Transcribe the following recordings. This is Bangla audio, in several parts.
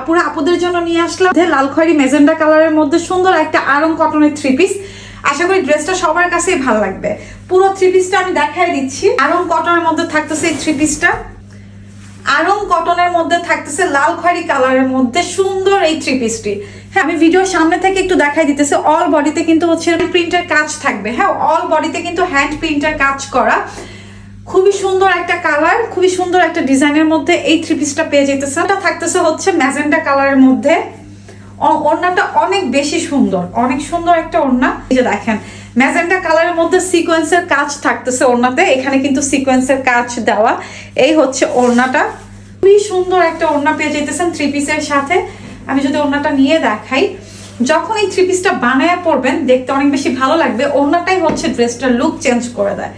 আপুরা আপুদের জন্য নিয়ে আসলাম। লাল খয়েরি মেজেন্ডা কালারের মধ্যে সুন্দর একটা আরং কটনের থ্রি পিস আশা করি ড্রেসটা সবার কাছেই ভালো লাগবে। পুরো থ্রি পিসটা আমি দেখাই দিচ্ছি। আরং কটনের মধ্যে থাকতেছে এই থ্রি পিসটা আরং কটনের মধ্যে থাকতেছে লাল খয়েরি কালারের মধ্যে সুন্দর এই থ্রি পিসটি হ্যাঁ আমি ভিডিওর সামনে থেকে একটু দেখাই দিতেছে। অল বডিতে কিন্তু হচ্ছে প্রিন্টের কাজ থাকবে। হ্যাঁ অল বডিতে কিন্তু হ্যান্ড প্রিন্টের কাজ করা। খুবই সুন্দর একটা কালার, খুবই সুন্দর একটা ডিজাইনের মধ্যে এই থ্রি পিসটা পেয়ে যেতেছে। এটা থাকতেছে হচ্ছে ম্যাজেন্ডা কালারের মধ্যে। ওড়নাটা অনেক বেশি সুন্দর, অনেক সুন্দর একটা ওড়না। এই যে দেখেন ম্যাজেন্ডা কালারের মধ্যে সিকোয়েন্সের কাজ থাকতেছে ওড়নাতে, এখানে কিন্তু সিকোয়েন্সের কাজ দেওয়া। এই হচ্ছে ওড়নাটা। খুবই সুন্দর একটা ওড়না পেয়ে যেতেছেন থ্রি পিসের সাথে। আমি যদি ওড়নাটা নিয়ে দেখাই, যখন এই থ্রি পিসটা বানায় পড়বেন দেখতে অনেক বেশি ভালো লাগবে। ওড়নাটাই হচ্ছে ড্রেসটার লুক চেঞ্জ করে দেয়।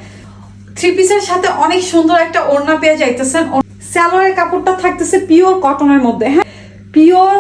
থ্রি পিসের সাথে অনেক সুন্দর একটা ওড়না পেয়ে যাইতেছেন। স্যালোয়ারের কাপড়টা থাকতেছে পিওর কটনের মধ্যে হ্যাঁ? পিওর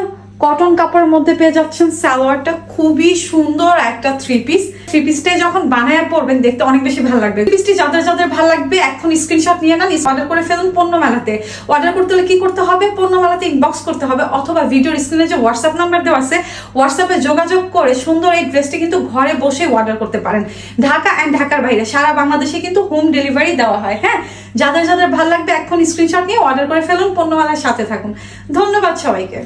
কটন কাপড়ের মধ্যে পেয়ে যাচ্ছেন সালোয়ারটা। খুবই সুন্দর একটা থ্রি পিস থ্রি পিসটাই যখন বানায় পড়বেন দেখতে অনেক বেশি ভালো লাগবে। থ্রি পিসটি যাদের যাদের ভালো লাগবে, এখন স্ক্রিনশট নিয়ে নেন অর্ডার করে ফেলুন পণ্য মেলাতে অর্ডার করতে হলে কি করতে হবে? পণ্য মেলাতে ইনবক্স করতে হবে, অথবা ভিডিওর স্ক্রিনে যে হোয়াটসঅ্যাপ নাম্বার দেওয়া আছে হোয়াটসঅ্যাপে যোগাযোগ করে সুন্দর এই ড্রেসটি কিন্তু ঘরে বসে অর্ডার করতে পারেন। ঢাকা অ্যান্ড ঢাকার বাইরে, সারা বাংলাদেশে কিন্তু হোম ডেলিভারি দেওয়া হয় হ্যাঁ? যাদের যাদের ভালো লাগবে, এখন স্ক্রিনশট নিয়ে অর্ডার করে ফেলুন, পণ্যমেলার সাথে থাকুন। ধন্যবাদ সবাইকে।